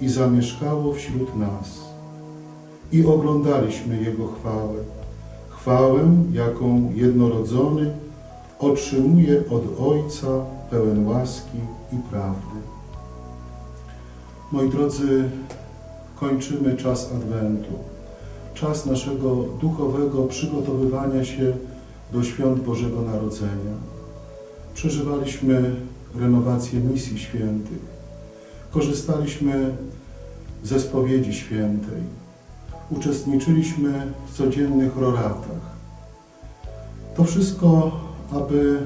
i zamieszkało wśród nas. I oglądaliśmy Jego chwałę. Chwałę, jaką jednorodzony otrzymuje od Ojca pełen łaski i prawdy. Moi drodzy, kończymy czas Adwentu, czas naszego duchowego przygotowywania się do świąt Bożego Narodzenia. Przeżywaliśmy renowację misji świętych, korzystaliśmy ze spowiedzi świętej, uczestniczyliśmy w codziennych roratach. To wszystko, aby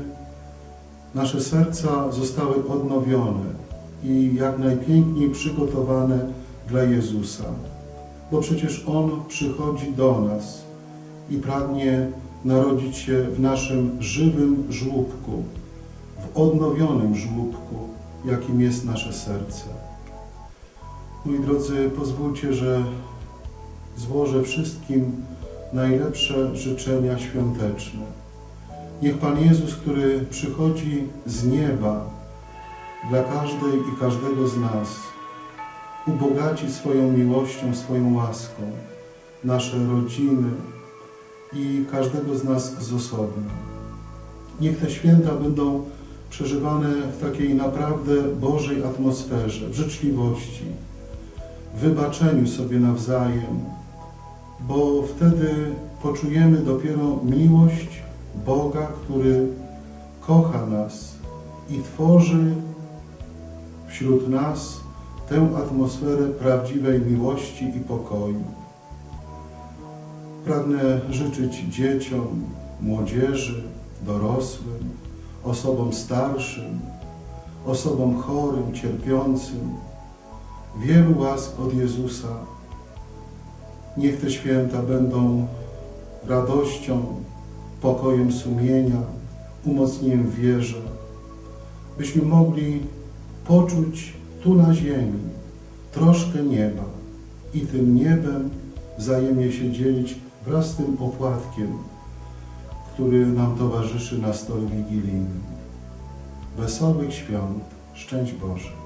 nasze serca zostały odnowione i jak najpiękniej przygotowane dla Jezusa, bo przecież On przychodzi do nas i pragnie narodzić się w naszym żywym żłóbku, w odnowionym żłóbku, jakim jest nasze serce. Moi drodzy, pozwólcie, że złożę wszystkim najlepsze życzenia świąteczne. Niech Pan Jezus, który przychodzi z nieba dla każdej i każdego z nas, ubogaci swoją miłością, swoją łaską nasze rodziny i każdego z nas z osobna. Niech te święta będą przeżywane w takiej naprawdę Bożej atmosferze, w życzliwości, w wybaczeniu sobie nawzajem, bo wtedy poczujemy dopiero miłość Boga, który kocha nas i tworzy wśród nas tę atmosferę prawdziwej miłości i pokoju. Pragnę życzyć dzieciom, młodzieży, dorosłym, osobom starszym, osobom chorym, cierpiącym, wielu łask od Jezusa. Niech te święta będą radością, pokojem sumienia, umocnieniem wierze, byśmy mogli poczuć tu na ziemi troszkę nieba i tym niebem wzajemnie się dzielić wraz z tym opłatkiem, który nam towarzyszy na stole wigilijnym. Wesołych świąt, szczęść Boże.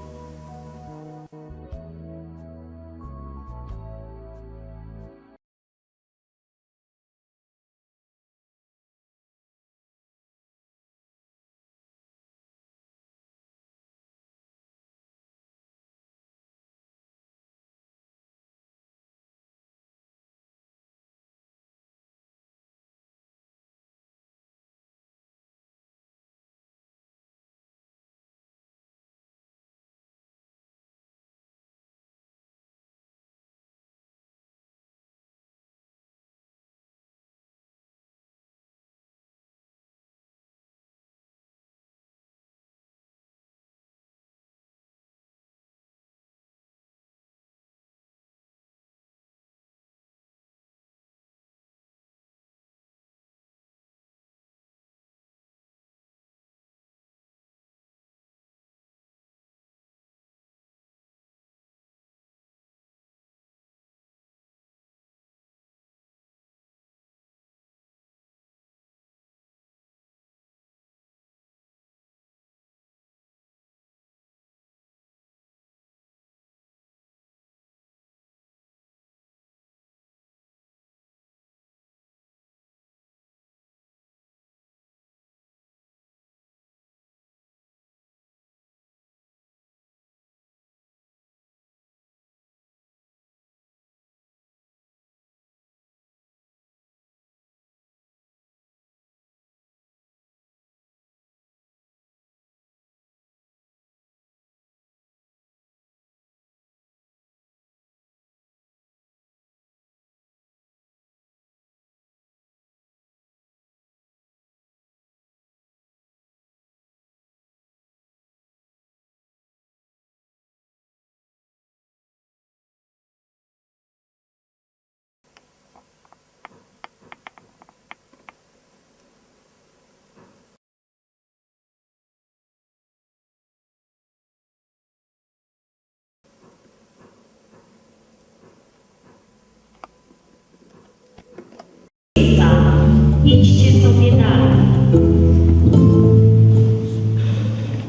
Sobie dalej.